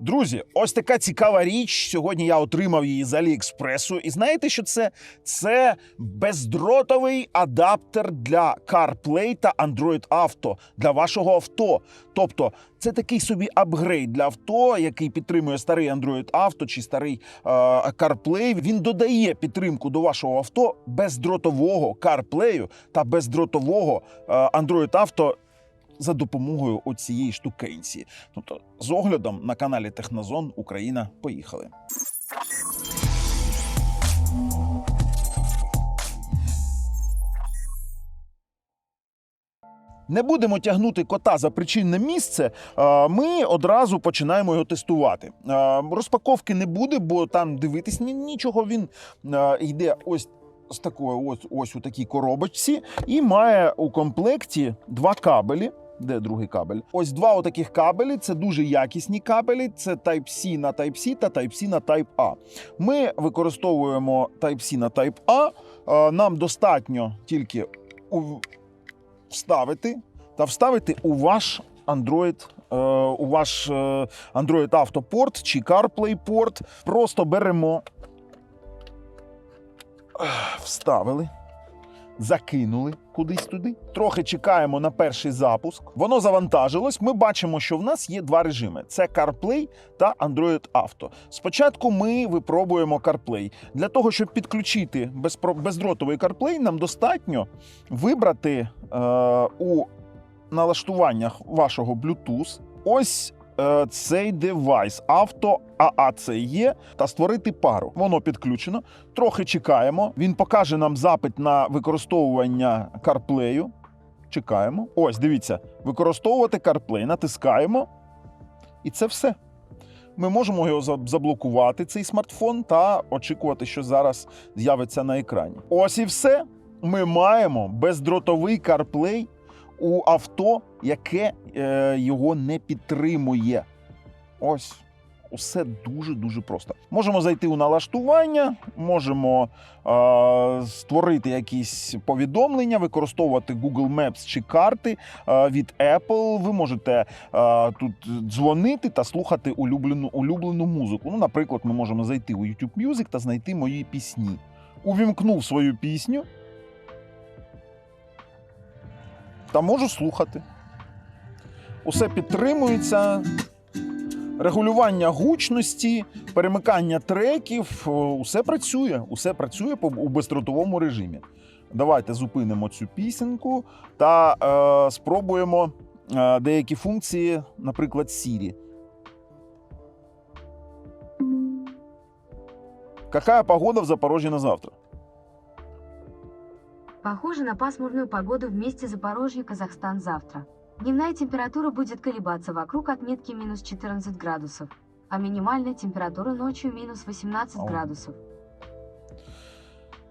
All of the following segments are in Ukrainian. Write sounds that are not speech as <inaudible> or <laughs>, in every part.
Друзі, ось така цікава річ. Сьогодні я отримав її з Аліекспресу. І знаєте, що це? Це бездротовий адаптер для CarPlay та Android Auto для вашого авто. Тобто, це такий собі апгрейд для авто, який підтримує старий Android Auto чи старий е, CarPlay. Він додає підтримку до вашого авто бездротового CarPlay та бездротового е, Android Auto за допомогою оцієї штукенці. Тобто, з оглядом на каналі Технозон Україна. Поїхали. Не будемо тягнути кота за причинне місце. Ми одразу починаємо його тестувати. Розпаковки не буде, бо там дивитись нічого. Він йде ось з такою, ось, ось у такій коробочці, і має у комплекті два кабелі. Де другий кабель? Ось два отаких кабелі. Це дуже якісні кабелі. Це Type-C на Type-C та Type-C на Type-A. Ми використовуємо Type-C на Type-A. Е, Нам достатньо тільки вставити та вставити у ваш Android. е, У ваш е, Android Auto порт чи CarPlay порт. Просто беремо, вставили, закинули кудись туди. Трохи чекаємо на перший запуск. Воно завантажилось. Ми бачимо, що в нас є два режими: це CarPlay та Android Auto. Спочатку ми випробуємо CarPlay. Для того, щоб підключити бездротовий CarPlay, нам достатньо вибрати е, у налаштуваннях вашого Bluetooth ось цей девайс авто AACE та створити пару. Воно підключено. Трохи чекаємо. Він покаже нам запит на використовування CarPlay. Чекаємо. Ось, дивіться, використовувати CarPlay. Натискаємо. І це все. Ми можемо його заблокувати, цей смартфон, та очікувати, що зараз з'явиться на екрані. Ось і все. Ми маємо бездротовий CarPlay у авто, яке е, його не підтримує. Ось. Усе дуже дуже просто. Можемо зайти у налаштування, можемо е, створити якісь повідомлення, використовувати Google Maps чи карти е, від Apple. Ви можете е, тут дзвонити та слухати улюблену, улюблену музику. Ну, наприклад, ми можемо зайти у YouTube Music та знайти мої пісні. Увімкнув свою пісню та можу слухати. Усе підтримується. Регулювання гучності, перемикання треків, усе працює, усе працює у бездротовому режимі. Давайте зупинимо цю пісеньку та е, спробуємо е, деякі функції, наприклад, Siri. Какая погода в Запорожье на завтра? Похоже на пасмурную погоду в месте Запорожье, Казахстан завтра. Дневная температура будет колебаться вокруг отметки минус 14 градусов, а минимальная температура ночью минус 18 Ау. градусов.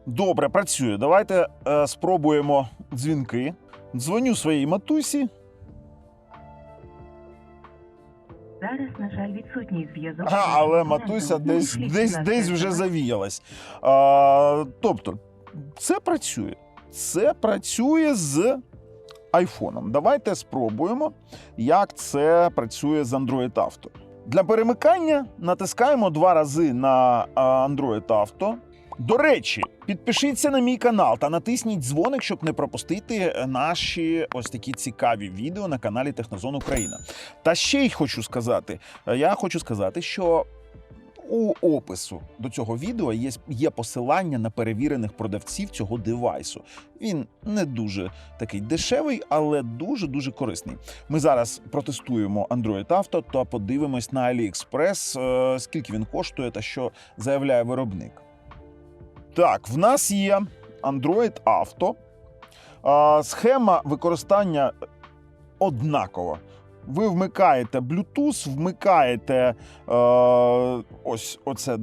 Добре, працює. Давайте е, спробуємо дзвінки. Дзвоню своїй матусі. Зараз, на жаль, відсутній зв'язок. Ага, але матуся десь, десь, десь вже завіялась. А, тобто, це працює. Це працює з айфоном. Давайте спробуємо, як це працює з Android Auto. Для перемикання натискаємо два рази на Android Auto. До речі, підпишіться на мій канал та натисніть дзвоник, щоб не пропустити наші ось такі цікаві відео на каналі Технозон Україна. Та ще й хочу сказати: я хочу сказати, що у опису до цього відео є, є посилання на перевірених продавців цього девайсу. Він не дуже такий дешевий, але дуже дуже корисний. Ми зараз протестуємо Android Auto та подивимось на AliExpress, е, скільки він коштує та що заявляє виробник. Так, в нас є Android Auto. Схема використання однакова. Ви вмикаєте Bluetooth, вмикаєте е, ось оце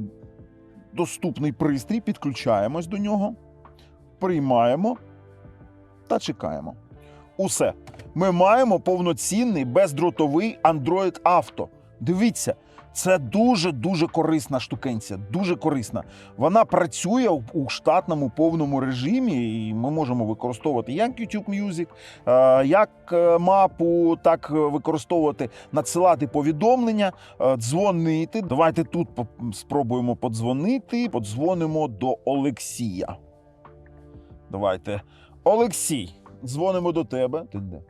доступний пристрій, підключаємось до нього, приймаємо та чекаємо. Усе. Ми маємо повноцінний бездротовий Android Auto. Дивіться, це дуже дуже корисна штукенція. Дуже корисна. Вона працює у- штатному повному режимі, і ми можемо використовувати як YouTube Music, е, як е, мапу, так е, використовувати, надсилати повідомлення, дзвонити. Давайте тут спробуємо подзвонити. Подзвонимо до Олексія. Давайте. Олексій, дзвонимо до тебе. Ти де?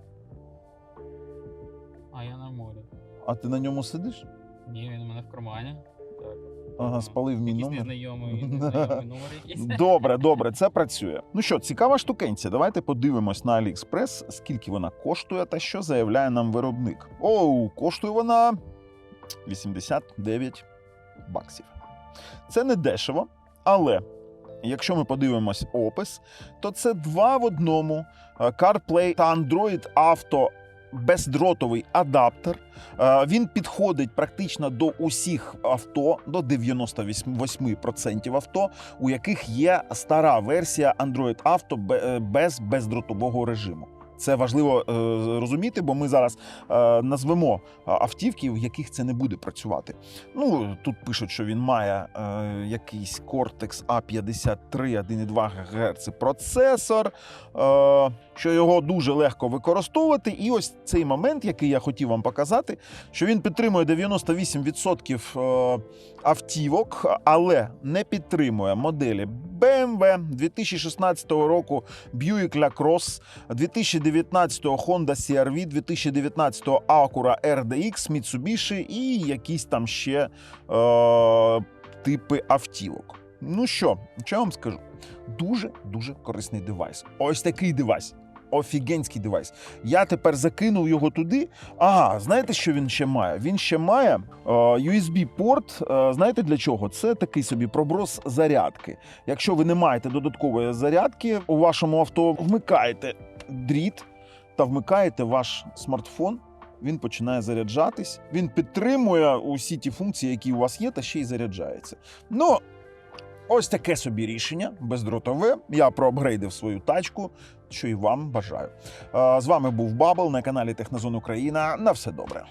А ти на ньому сидиш? Ні, він у мене в кармані. Так. Ага, спалив мій Якийсь номер. незнайомий, <laughs> незнайомий номер якийсь. Добре, добре, це працює. Ну що, цікава штукенція. Давайте подивимось на AliExpress, скільки вона коштує та що заявляє нам виробник. Оу, коштує вона 89 баксів. Це не дешево, але якщо ми подивимось опис, то це два в одному е, CarPlay та Android Auto бездротовий адаптер. Е, Він підходить практично до усіх авто, до 98% авто, у яких є стара версія Android Auto е, без бездротового режиму. Це важливо е, розуміти, бо ми зараз е, назвемо автівки, в яких це не буде працювати. Ну тут пишуть, що він має е, якийсь Cortex A53 1,2 ГГц процесор, е, що його дуже легко використовувати. І ось цей момент, який я хотів вам показати, що він підтримує 98% е, автівок, але не підтримує моделі BMW 2016 року Buick LaCrosse, 2019 Honda CR-V, 2019 Acura RDX, Mitsubishi і якісь там ще е, типи автівок. Ну що, що я вам скажу? Дуже дуже корисний девайс. Ось такий девайс. Офігенський девайс. Я тепер закинув його туди. Ага, знаєте, що він ще має? Він ще має е, USB-порт. Е, знаєте для чого? Це такий собі проброс зарядки. Якщо ви не маєте додаткової зарядки у вашому авто, вмикаєте дріт та вмикаєте ваш смартфон. Він починає заряджатись. Він підтримує усі ті функції, які у вас є, та ще й заряджається. Ну, ось таке собі рішення бездротове. Я проапгрейдив свою тачку, що і вам бажаю. З вами був Бабл на каналі Технозон Україна. На все добре.